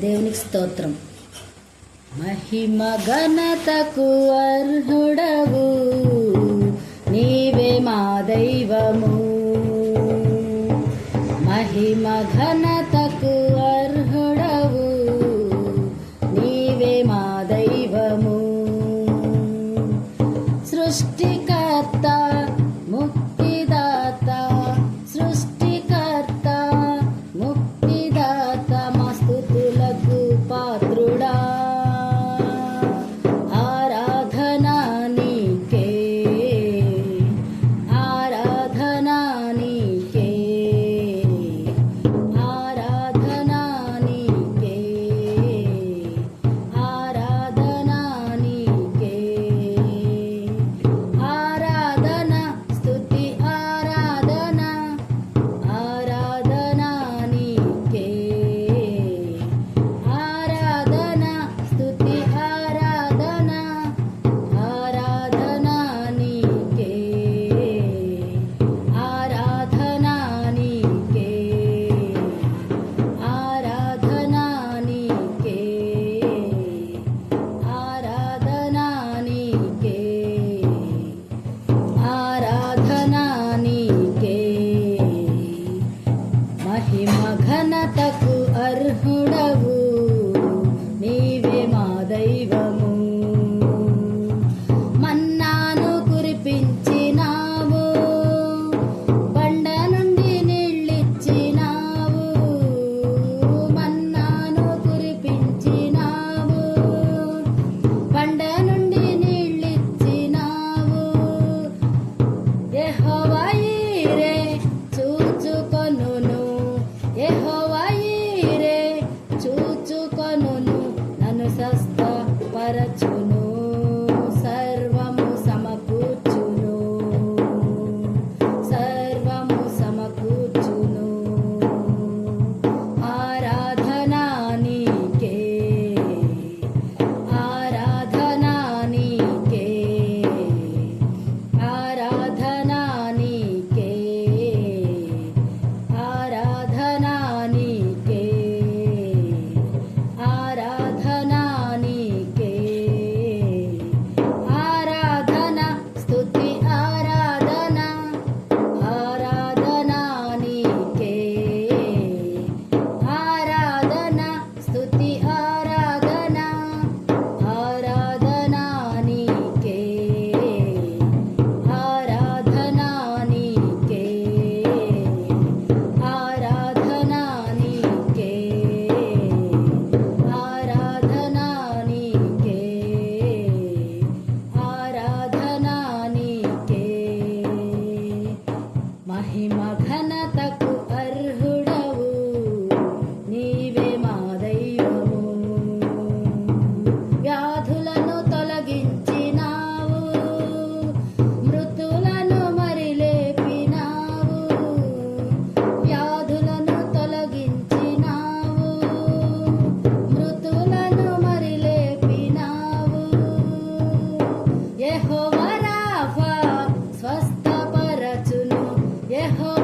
దేవునికి స్తోత్రం. మహిమ ఘనతకు అర్హుడవు. నీవే మా దైవము. మహిమ ఘనతకు అర్హుడవు. నీవే మా దైవము. సృష్టి viejo.